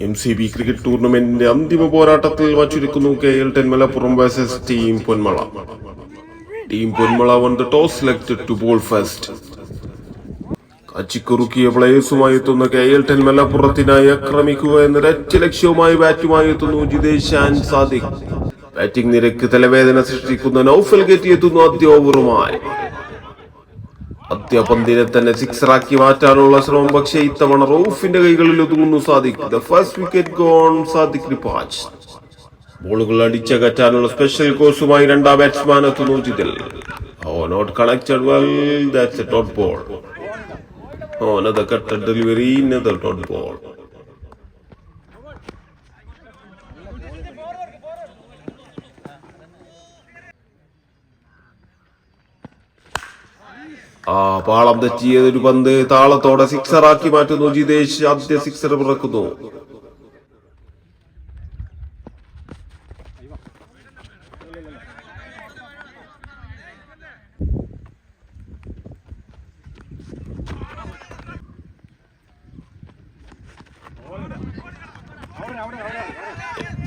M C B cricket ടൂർണമെന്റിന്റെ അന്തിമ പോരാട്ടത്തിൽ വച്ചിരിക്കുന്നു K L ടെൻമല Malappuram versus team Ponmala. Team Ponmala won the toss selected to bowl first കച്ചിക്കുറുക്കിയ പ്ലേയേഴ്സുമായി എത്തുന്ന K L ടെൻമല മലപ്പുറത്തിനായി ആക്രമിക്കുക എന്ന ഒരൊറ്റ ലക്ഷ്യവുമായി ബാറ്റുമായി എത്തുന്നു ജിതേഷ് സാദിഖ്. ബാറ്റിംഗ് നിരക്ക് തലവേദന സൃഷ്ടിക്കുന്ന നൌഫൽ ഗെറ്റി എത്തുന്നു ആദ്യ ഓവറുമായി ആദ്യ പന്തിനെ തന്നെ സിക്സറാക്കി മാറ്റാനുള്ള ശ്രമം പക്ഷേ ഇത്തവണ റൌഫിന്റെ കൈകളിൽ ഒതുങ്ങുന്നു Sadiq. The first wicket gone Sadiq dispatch ബോളുകൾ അടിച്ചകറ്റാനുള്ള സ്പെഷ്യൽ കോഴ്സുമായി രണ്ടാം ബാറ്റ്സ്മാൻ എത്തുന്നു Jithil. Oh not connected well that's a dot ball oh another cut delivery another dot ball. ആ പാളം തെറ്റിയതൊരു പന്ത് താളത്തോടെ സിക്സറാക്കി മാറ്റുന്നു ജിതേഷ്. ആദ്യ സിക്സർ പിറക്കുന്നു.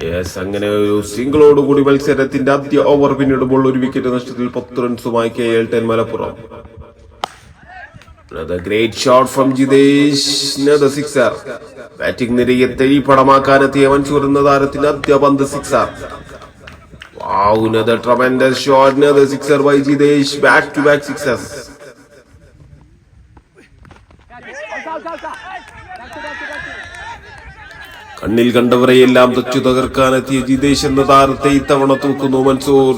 യെസ് അങ്ങനെ ഒരു സിംഗിളോടുകൂടി മത്സരത്തിന്റെ ആദ്യ ഓവർ പിന്നിടുമ്പോൾ ഒരു വിക്കറ്റ് നഷ്ടത്തിൽ പത്ത് റൺസുമായി K L ten Malappuram. Another great shot from Jithesh another sixer. Batting നിരയെ തെളിപ്പടമാക്കാനെത്തിയ മൻസൂർ ചുരുന്ന താരത്തിന് ആദ്യ പന്ത് sixer Wow, another tremendous shot, another sixer by Jithesh back to back sixers. കണ്ണിൽ കണ്ടവരെയെല്ലാം തച്ചു തകർക്കാനെത്തിയ ജിതേഷ് എന്ന താരത്തെ ഇത്തവണ തൂക്കുന്നു Mansoor.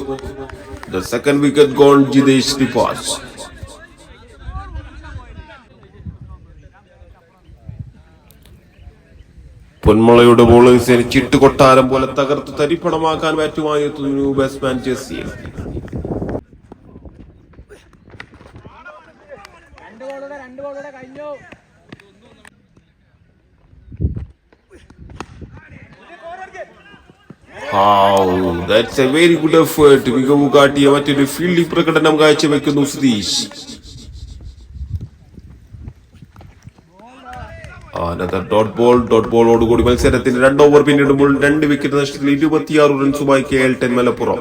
The second wicket gone Jithesh dispatch പൊന്മുളയുടെ ബോളേഴ്സിനെ ചിട്ടുകൊട്ടാരം പോലെ തകർത്ത് തരിപ്പണമാക്കാൻ ബാറ്റുമായി എത്തുന്നു വെരി ഗുഡ് എഫേർട്ട് മികവ് കാട്ടിയ മറ്റൊരു ഫീൽഡിംഗ് പ്രകടനം കാഴ്ചവെക്കുന്നു Sudheesh another dot ball dot ബോളോടുകൂടി മത്സരത്തിന്റെ രണ്ട് ഓവർ പിന്നിടുമ്പോൾ രണ്ട് വിക്കറ്റ് നഷ്ടത്തിൽ ഇരുപത്തിയാറ് റൺസുമായി കെ എൽ ടെൻ മലപ്പുറം.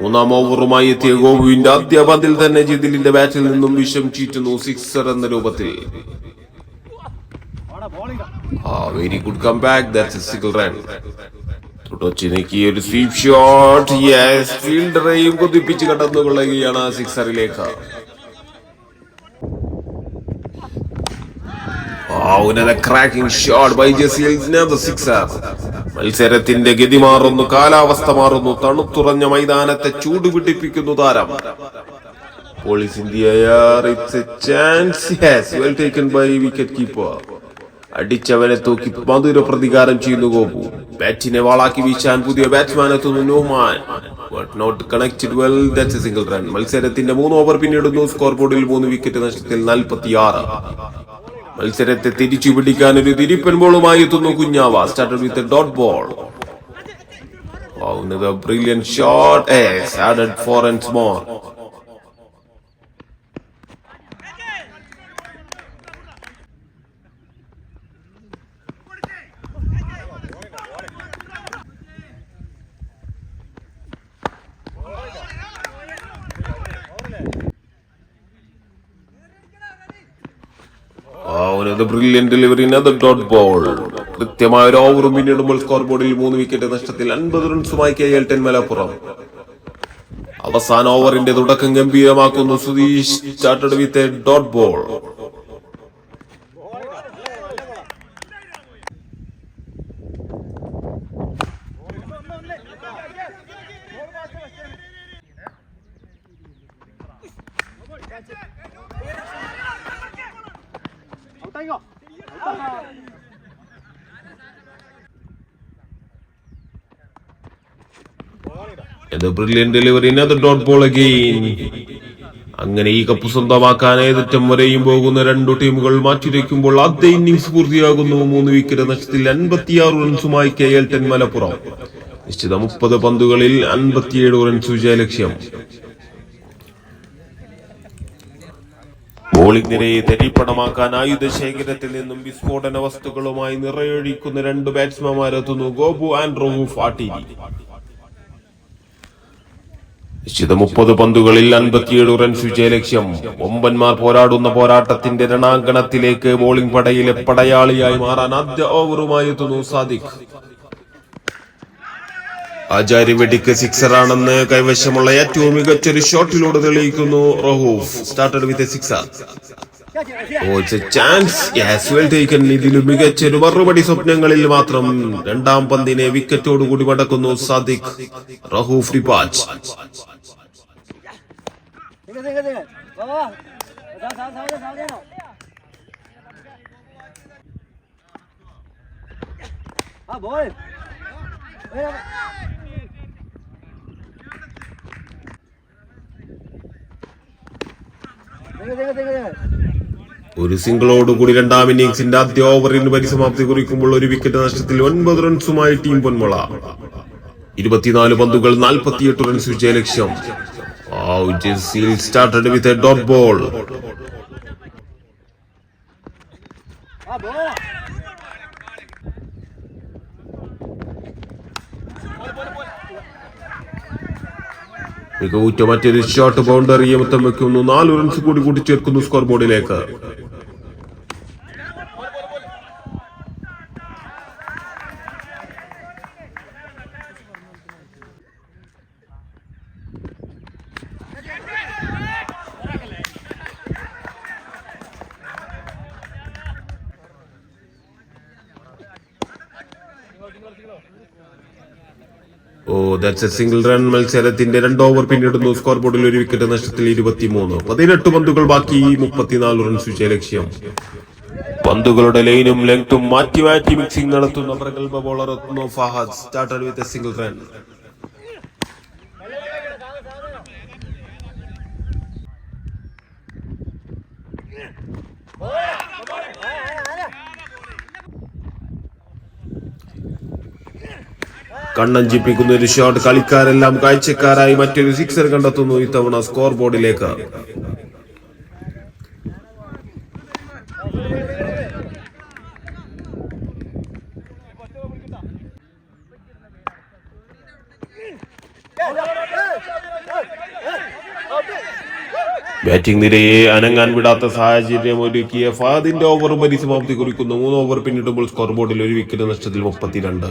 മൂന്നാം ഓവറുമായി എത്തിയ ഗോപുവിന്റെ ആദ്യ പന്തിൽ തന്നെ ജിതിലിന്റെ ബാറ്റിൽ നിന്നും വിഷം ചീറ്റുന്നു സിക്സർ എന്ന രൂപത്തിൽ. Very good come back that's run ഒരു സ്വീപ് ഷോട്ട് യെസ് ഫീൽഡറെയും കുതിപ്പിച്ച് കടന്നു കൊള്ളുകയാണ് സിക്സറിലേക്ക് Wow, another cracking shot by Jesse another sixer. മത്സരത്തിന്റെ ഗതി മാറുന്നു കാലാവസ്ഥ മാറുന്നു തണുത്തുറഞ്ഞ മൈതാനത്തെ ചൂട് പിടിപ്പിക്കുന്നു താരം. പോളിസ് India chance yes well taken by wicketkeeper അടിച്ചവനെ തൂക്കി മധുര പ്രതികാരം ചെയ്യുന്നു ഗോപു. ബാറ്റിനെ വാളാക്കി വീശാൻ പുതിയ ബാറ്റ്സ്മാൻ എത്തുന്നു Noman not connected well that's a single run മത്സരത്തിന്റെ മൂന്ന് ഓവർ പിന്നിടുന്നു സ്കോർ ബോർഡിൽ മൂന്ന് വിക്കറ്റ് നഷ്ടത്തിൽ നാൽപ്പത്തിയാറ്. മത്സരത്തെ തിരിച്ചു പിടിക്കാൻ ഒരു തിരിപ്പൻ ബോളുമായി എത്തുന്നു കുഞ്ഞാവ. Starter with dot ball shot four and more brilliant delivery dot ball കൃത്യമായ ഒരു ഓവറും പിന്നിടുമ്പോൾ സ്കോർ ബോർഡിൽ മൂന്ന് വിക്കറ്റ് നഷ്ടത്തിൽ അൻപത് റൺസുമായി കെ എൽ ടെൻ മലപ്പുറം. അവസാന ഓവറിന്റെ തുടക്കം ഗംഭീരമാക്കുന്നു Sudheesh started with a dot ball ഇത് brilliant delivery dot ball again അങ്ങനെ ഈ കപ്പ് സ്വന്തമാക്കാൻ ഏതറ്റം വരെയും പോകുന്ന രണ്ടു ടീമുകൾ മാറ്റിവെക്കുമ്പോൾ ആദ്യ ഇന്നിംഗ്സ് പൂർത്തിയാകുന്നു. മൂന്ന് വിക്കറ്റ് നഷ്ടത്തിൽ അൻപത്തിയാറ് റൺസുമായി കെ എൽ ടെൻ മലപ്പുറം. നിശ്ചിത മുപ്പത് പന്തുകളിൽ അൻപത്തിയേഴ് റൺസ് വിജയലക്ഷ്യം ലക്ഷ്യം. നിരയെ തെരിപ്പണമാക്കാൻ ആയുധശേഖരത്തിൽ നിന്നും വിസ്ഫോടന വസ്തുക്കളുമായി നിറയൊഴിക്കുന്ന രണ്ട് ബാറ്റ്സ്മാൻമാരെത്തുന്നു ഗോപു ആൻഡ് റോഹു ആട്ടിരി നിശ്ചിത മുപ്പത് പന്തുകളിൽ അൻപത്തിയേഴ് റൺസ് വിജയലക്ഷ്യം. ഒമ്പന്മാർ പോരാടുന്ന പോരാട്ടത്തിന്റെ രണാങ്കണത്തിലേക്ക് ബോളിംഗ് പടയിലെ പടയാളിയായി മാറാൻ ആദ്യ ഓവറുമായി എത്തുന്നു സാദിഖ്. ആചാര്യ വെടിക്ക് സിക്സർ ആണെന്ന് കൈവശമുള്ള ഏറ്റവും മികച്ചൊരു ഷോട്ടിലൂടെ തെളിയിക്കുന്നു Rahoof. Started with a sixer മികച്ചൊരു മറുപടി സ്വപ്നങ്ങളിൽ മാത്രം രണ്ടാം പന്തിനെ വിക്കറ്റോടുകൂടി മടക്കുന്നു സാദിഖ്. റഹൂഫ് ഡിപ്പാച്ച്. സിംഗ സിംഗ വാ ആ ബോൾ ഒരു സിംഗിളോടുകൂടി രണ്ടാം ഇന്നിംഗ്സിന്റെ ആദ്യ ഓവറിന് പരിസമാപ്തി കുറിക്കുമ്പോൾ ഒരു വിക്കറ്റ് നഷ്ടത്തിൽ ഒൻപത് റൺസുമായി ടീം പൊന്മുള. ഇരുപത്തിനാല് പന്തുകൾ നാൽപ്പത്തിയെട്ട് റൺസ് വിജയലക്ഷ്യം. Started with a dot ball ആ ബോൾ മികവുറ്റ മറ്റൊരു ഷോട്ട് ബൗണ്ടറിയെ മൊത്തം വെക്കുന്നു. നാല് റൺസ് കൂടി കൂട്ടിച്ചേർക്കുന്നു സ്കോർ ബോർഡിലേക്ക് oh that's a single run മത്സരത്തിന്റെ രണ്ട് ഓവർ പിന്നിടുന്നു. സ്കോർ ബോർഡിൽ ഒരു വിക്കറ്റ് നഷ്ടത്തിൽ ഇരുപത്തിമൂന്ന്. പതിനെട്ട് പന്തുകൾ ബാക്കി. മുപ്പത്തിനാല് റൺസ് വിജയ ലക്ഷ്യം. പന്തുകളുടെ ലൈനും ലെങ്തും മാറ്റി മാറ്റി മിക്സിംഗ് നടത്തുന്ന പ്രഗത്ഭ bowler Fahad. Starter with a single run കണ്ണഞ്ചിപ്പിക്കുന്ന ഒരു ഷോട്ട് കളിക്കാരെല്ലാം കാഴ്ചക്കാരായി മറ്റൊരു സിക്സർ കണ്ടെത്തുന്നു ഇത്തവണ സ്കോർ ബോർഡിലേക്ക് ബാറ്റിംഗ് നിരയെ അനങ്ങാൻ വിടാത്ത സാഹചര്യം ഒരുക്കിയ ഫാദിന്റെ ഓവർ പരിസമാപ്തി കുറിക്കുന്നു. മൂന്ന് ഓവർ പിന്നിടുമ്പോൾ സ്കോർ ബോർഡിൽ ഒരു വിക്കറ്റ് നഷ്ടത്തിൽ മുപ്പത്തിരണ്ട്.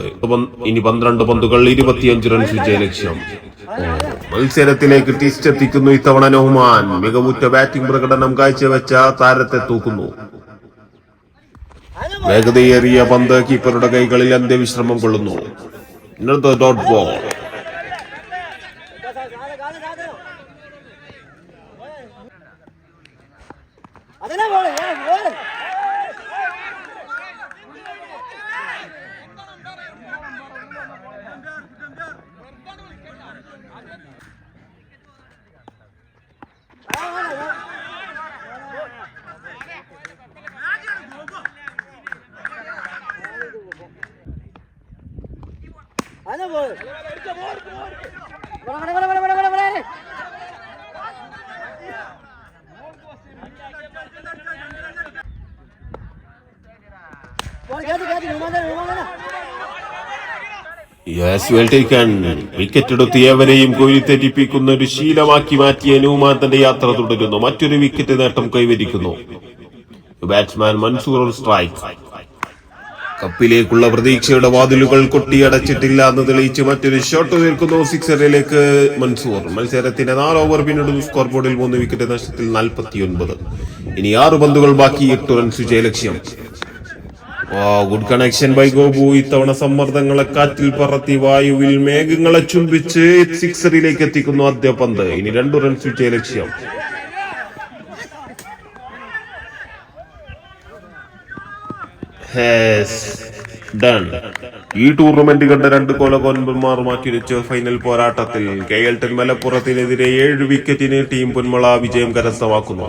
ഇനി പന്ത്രണ്ട് പന്തുകൾ ഇരുപത്തിയഞ്ച് റൺസ് വിജയ ലക്ഷ്യം. മത്സരത്തിലേക്ക് തിരിച്ചെത്തിക്കുന്നു ഇത്തവണ നോഹ്മാൻ. മികവുറ്റ ബാറ്റിംഗ് പ്രകടനം കാഴ്ചവെച്ച താരത്തെ തൂക്കുന്നു. വേഗതയേറിയ പന്ത് കീപ്പറുടെ കൈകളിൽ അന്ത്യവിശ്രമം കൊള്ളുന്നു. ഡോട്ട് ബോൾ വട വട എടുത്ത് ഏവരെയും തെറ്റിപ്പിക്കുന്ന ഒരു ശീലമാക്കി മാറ്റിയ നൂമാൻ തന്റെ യാത്ര തുടരുന്നു. മറ്റൊരു വിക്കറ്റ് നേട്ടം കൈവരിക്കുന്നു. ബാറ്റ്സ്മാൻ മൻസൂർ സ്ട്രൈക്ക് കപ്പിലേക്കുള്ള പ്രതീക്ഷയുടെ വാതിലുകൾ കൊട്ടിയടച്ചിട്ടില്ല എന്ന് തെളിയിച്ച് മറ്റൊരു ഷോട്ട് നിൽക്കുന്നു സിക്സറിലേക്ക് മൻസൂർ. മത്സരത്തിന്റെ നാല് ഓവർ പിന്നിടുന്നു. സ്കോർ ബോർഡിൽ മൂന്ന് വിക്കറ്റ് നഷ്ടത്തിൽ നാൽപ്പത്തിയൊൻപത്. ഇനി ആറ് പന്തുകൾ ബാക്കി. എട്ട് റൺസ് ജയലക്ഷ്യം ഗുഡ് കണക്ഷൻ ബൈ ഗോപു ഇത്തവണ സമ്മർദ്ദങ്ങളെ കാറ്റിൽ പറത്തി വായുവിൽ മേഘങ്ങളെ ചുംബിച്ച് സിക്സറിലേക്ക് എത്തിക്കുന്നു ആദ്യ പന്ത് ഇനി രണ്ടു റൺസ് വിജയ ലക്ഷ്യം. ഡൺ ഈ ടൂർണമെന്റ് കണ്ട രണ്ട് കോലകൊൻപന്മാർ മാറ്റിവെച്ച ഫൈനൽ പോരാട്ടത്തിൽ കെ എൽ ടെൻ മലപ്പുറത്തിനെതിരെ ഏഴ് വിക്കറ്റിന് ടീം പൊന്മള വിജയം കരസ്ഥമാക്കുന്നു.